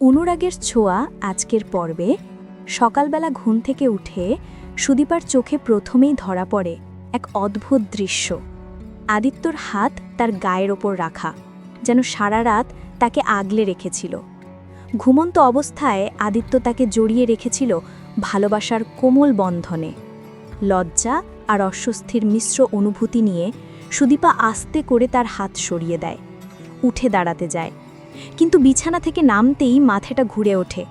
অনুরাগের ছোঁয়া আজকের পর্বে, সকালবেলা ঘুম থেকে উঠে সুদীপার চোখে প্রথমেই ধরা পড়ে এক অদ্ভুত দৃশ্য। আদিত্যর হাত তার গায়ের ওপর রাখা, যেন সারা রাত তাকে আগলে রেখেছিল। ঘুমন্ত অবস্থায় আদিত্য তাকে জড়িয়ে রেখেছিল ভালোবাসার কোমল বন্ধনে। লজ্জা আর অস্বস্তির মিশ্র অনুভূতি নিয়ে সুদীপা আস্তে করে তার হাত সরিয়ে দেয়, উঠে দাঁড়াতে যায়। কিন্তু বিছানা থেকে নামতেই মাথাটা ঘুরে ওঠে।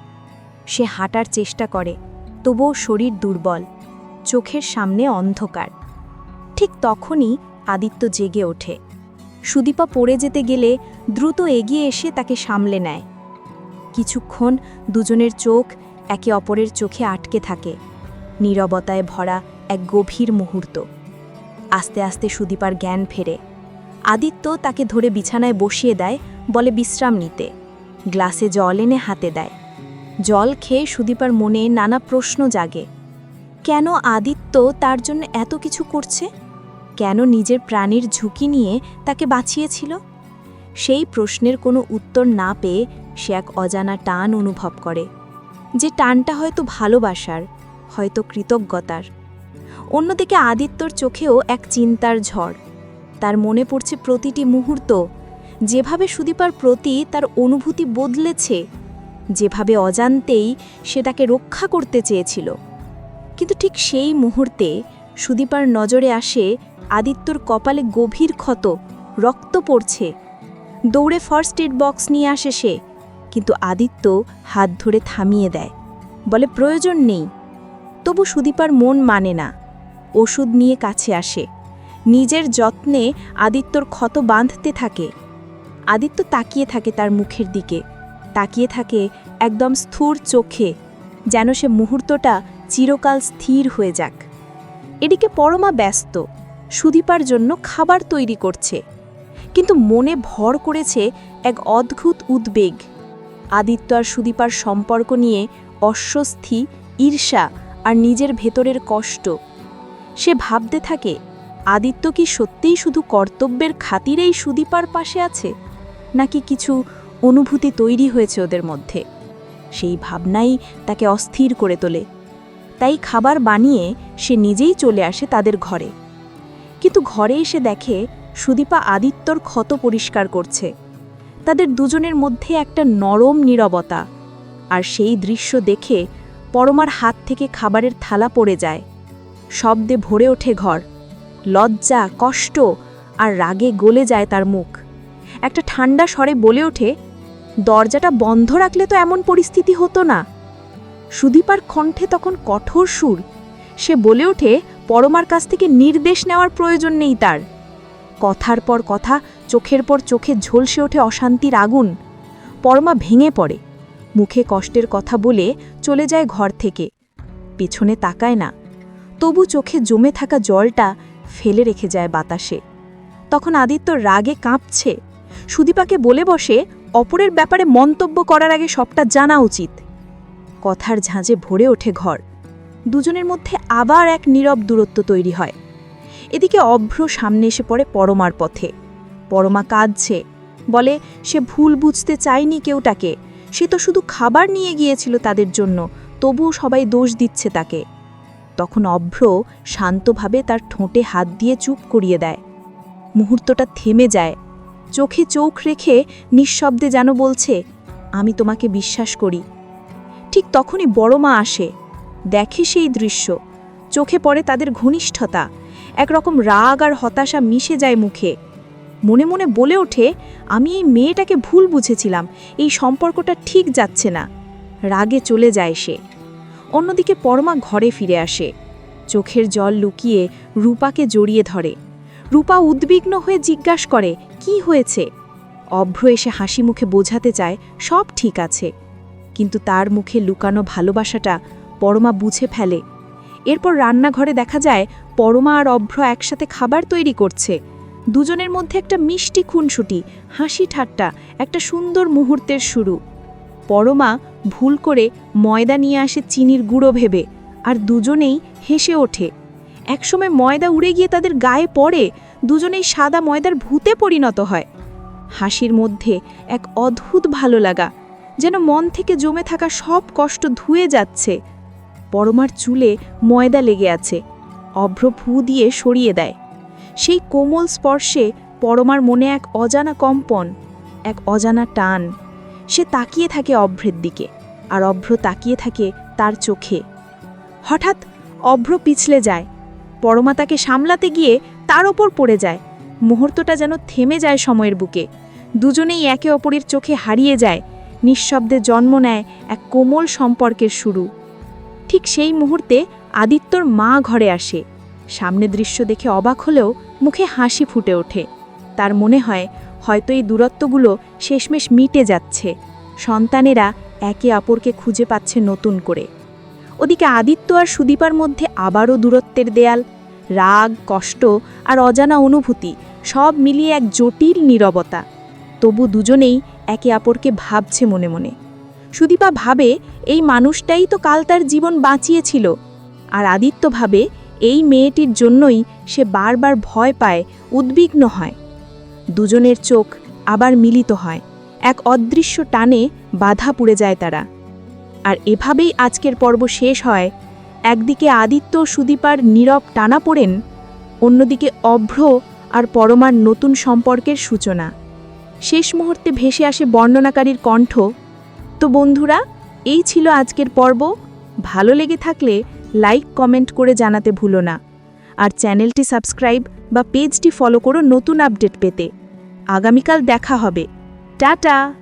সে হাঁটার চেষ্টা করে, তবুও শরীর দুর্বল, চোখের সামনে অন্ধকার। ঠিক তখনই আদিত্য জেগে ওঠে। সুদীপা পড়ে যেতে গেলে দ্রুত এগিয়ে এসে তাকে সামলে নেয়। কিছুক্ষণ দুজনের চোখ একে অপরের চোখে আটকে থাকে, নীরবতায় ভরা এক গভীর মুহূর্ত। আস্তে আস্তে সুদীপার জ্ঞান ফেরে। আদিত্য তাকে ধরে বিছানায় বসিয়ে দেয়, বলে বিশ্রাম নিতে। গ্লাসে জল এনে হাতে দেয়। জল খেয়ে সুদীপার মনে নানা প্রশ্ন জাগে। কেন আদিত্য তার জন্য এত কিছু করছে? কেন নিজের প্রাণীর ঝুঁকি নিয়ে তাকে বাঁচিয়েছিল? সেই প্রশ্নের কোনো উত্তর না পেয়ে সে এক অজানা টান অনুভব করে, যে টানটা হয়তো ভালোবাসার, হয়তো কৃতজ্ঞতার। অন্যদিকে আদিত্যর চোখেও এক চিন্তার ঝড়। তার মনে পড়ছে প্রতিটি মুহূর্ত। যেভাবে সুদীপার প্রতি তার অনুভূতি বদলেছে, যেভাবে অজান্তেই সে তাকে রক্ষা করতে চেয়েছিল। কিন্তু ঠিক সেই মুহূর্তে সুদীপার নজরে আসে আদিত্যর কপালে গভীর ক্ষত, রক্ত পড়ছে। দৌড়ে ফার্স্ট এড বক্স নিয়ে আসে সে, কিন্তু আদিত্য হাত ধরে থামিয়ে দেয়, বলে, প্রয়োজন নেই। তবু সুদীপার মন মানে না, ওষুধ নিয়ে কাছে আসে। নিজের যত্নে আদিত্যর ক্ষত বাঁধতে থাকে। আদিত্য তাকিয়ে থাকে তার মুখের দিকে। তাকিয়ে থাকে একদম স্থূর চোখে, যেন সে মুহূর্তটা চিরকাল স্থির হয়ে যাক। এদিকে পরমা ব্যস্ত, সুদীপার জন্য খাবার তৈরি করছে। কিন্তু মনে ভর করেছে এক অদ্ভুত উদ্বেগ। আদিত্য আর সুদীপার সম্পর্ক নিয়ে অস্বস্তি, ঈর্ষা আর নিজের ভেতরের কষ্ট। সে ভাবতে থাকে আদিত্য কি সত্যিই শুধু কর্তব্যের খাতিরেই সুদীপার পাশে আছে? নাকি কিছু অনুভূতি তৈরি হয়েছে ওদের মধ্যে? সেই ভাবনাই তাকে অস্থির করে তোলে। তাই খাবার বানিয়ে সে নিজেই চলে আসে তাদের ঘরে। কিন্তু ঘরে এসে দেখে সুদীপা আদিত্যর ক্ষত পরিষ্কার করছে। তাদের দুজনের মধ্যে একটা নরম নীরবতা। আর সেই দৃশ্য দেখে পরমার হাত থেকে খাবারের থালা পড়ে যায়। শব্দে ভরে ওঠে ঘর। লজ্জা, কষ্ট আর রাগে গলে যায় তার মুখ। একটা ঠান্ডা স্বরে বলে ওঠে, দরজাটা বন্ধ রাখলে তো এমন পরিস্থিতি হতো না। সুদীপার কণ্ঠে তখন কঠোর সুর। সে বলে ওঠে, পরমার কাছ থেকে নির্দেশ নেওয়ার প্রয়োজন নেই তার। কথার পর কথা, চোখের পর চোখে ঝলসে ওঠে অশান্তির আগুন। পরমা ভেঙে পড়ে। মুখে কষ্টের কথা বলে চলে যায় ঘর থেকে। পেছনে তাকায় না। তবু চোখে জমে থাকা জলটা ফেলে রেখে যায় বাতাসে। তখন আদিত্য রাগে কাঁপছে। সুদীপাকে বলে বসে, অপরের ব্যাপারে মন্তব্য করার আগে সবটা জানা উচিত। কথার ঝাঁঝে ভরে ওঠে ঘর। দুজনের মধ্যে আবার এক নীরব দূরত্ব তৈরি হয়। এদিকে অভ্র সামনে এসে পড়ে পরমার পথে। পরমা কাঁদছে, বলে, সে ভুল বুঝতে চায়নি কেউটাকে। সে তো শুধু খাবার নিয়ে গিয়েছিল তাদের জন্য, তবুও সবাই দোষ দিচ্ছে তাকে। তখন অভ্র শান্তভাবে তার ঠোঁটে হাত দিয়ে চুপ করিয়ে দেয়। মুহূর্তটা থেমে যায়। চোখে চোখ রেখে নিঃশব্দে যেন বলছে, আমি তোমাকে বিশ্বাস করি। ঠিক তখনই বড় মা আসে। দেখে সেই দৃশ্য। চোখে পড়ে তাদের ঘনিষ্ঠতা। একরকম রাগ আর হতাশা মিশে যায় মুখে। মনে মনে বলে ওঠে, আমি এই মেয়েটাকে ভুল বুঝেছিলাম। এই সম্পর্কটা ঠিক যাচ্ছে না। রাগে চলে যায় সে। অন্যদিকে পরমা ঘরে ফিরে আসে। চোখের জল লুকিয়ে রূপাকে জড়িয়ে ধরে। রূপা উদ্বিগ্ন হয়ে জিজ্ঞাস করে, কি হয়েছে? অভ্র এসে হাসি মুখে বোঝাতে চায়, সব ঠিক আছে। কিন্তু তার মুখে লুকানো ভালোবাসাটা পরমা বুঝে ফেলে। এরপর রান্নাঘরে দেখা যায়, পরমা আর অভ্র একসাথে খাবার তৈরি করছে। দুজনের মধ্যে একটা মিষ্টি খুনসুটি, হাসি ঠাট্টা, একটা সুন্দর মুহূর্তের শুরু। পরমা ভুল করে ময়দা নিয়ে আসে চিনির গুঁড়ো ভেবে, আর দুজনেই হেসে ওঠে। একসময় ময়দা উড়ে গিয়ে তাদের গায়ে পড়ে, দুজনেই সাদা ময়দার ভূতে পরিণত হয়। হাসির মধ্যে এক অদ্ভুত ভালো লাগা, যেন মন থেকে জমে থাকা সব কষ্ট ধুয়ে যাচ্ছে। পরমার চুলে ময়দা লেগে আছে, অভ্র ফু দিয়ে সরিয়ে দেয়। সেই কোমল স্পর্শে পরমার মনে এক অজানা কম্পন, এক অজানা টান। সে তাকিয়ে থাকে অভ্রের দিকে, আর অভ্র তাকিয়ে থাকে তার চোখে। হঠাৎ অভ্র পিছলে যায়, পরমা তাকে সামলাতে গিয়ে তার ওপর পড়ে যায়। মুহূর্তটা যেন থেমে যায় সময়ের বুকে। দুজনেই একে অপরের চোখে হারিয়ে যায়, নিঃশব্দে জন্ম নেয় এক কোমল সম্পর্কের শুরু। ঠিক সেই মুহূর্তে আদিত্যর মা ঘরে আসে। সামনে দৃশ্য দেখে অবাক হলেও মুখে হাসি ফুটে ওঠে। তার মনে হয়, হয়তো এই দূরত্বগুলো শেষমেশ মিটে যাচ্ছে। সন্তানেরা একে অপরকে খুঁজে পাচ্ছে নতুন করে। ওদিকে আদিত্য আর সুদীপার মধ্যে আবারও দূরত্বের দেয়াল। রাগ, কষ্ট আর অজানা অনুভূতি সব মিলিয়ে এক জটিল নীরবতা। তবু দুজনেই একে অপরকে ভাবছে মনে মনে। সুদীপা ভাবে, এই মানুষটাই তো কাল তার জীবন বাঁচিয়েছিল। আর আদিত্য ভাবে, এই মেয়েটির জন্যই সে বারবার ভয় পায়, উদ্বিগ্ন হয়। দুজনের চোখ আবার মিলিত হয়। এক অদৃশ্য টানে বাধা পুড়ে যায় তারা। আর এভাবেই আজকের পর্ব শেষ হয়। একদিকে আদিত্য সুদীপার নীরব টানা পড়েন, অন্যদিকে অভ্র আর পরমার নতুন সম্পর্কের সূচনা। শেষ মুহূর্তে ভেসে আসে বর্ণনাকারীর কণ্ঠ, তো বন্ধুরা, এই ছিল আজকের পর্ব। ভালো লেগে থাকলে লাইক, কমেন্ট করে জানাতে ভুলো না। আর চ্যানেলটি সাবস্ক্রাইব বা পেজটি ফলো করো নতুন আপডেট পেতে। আগামীকাল দেখা হবে। টাটা!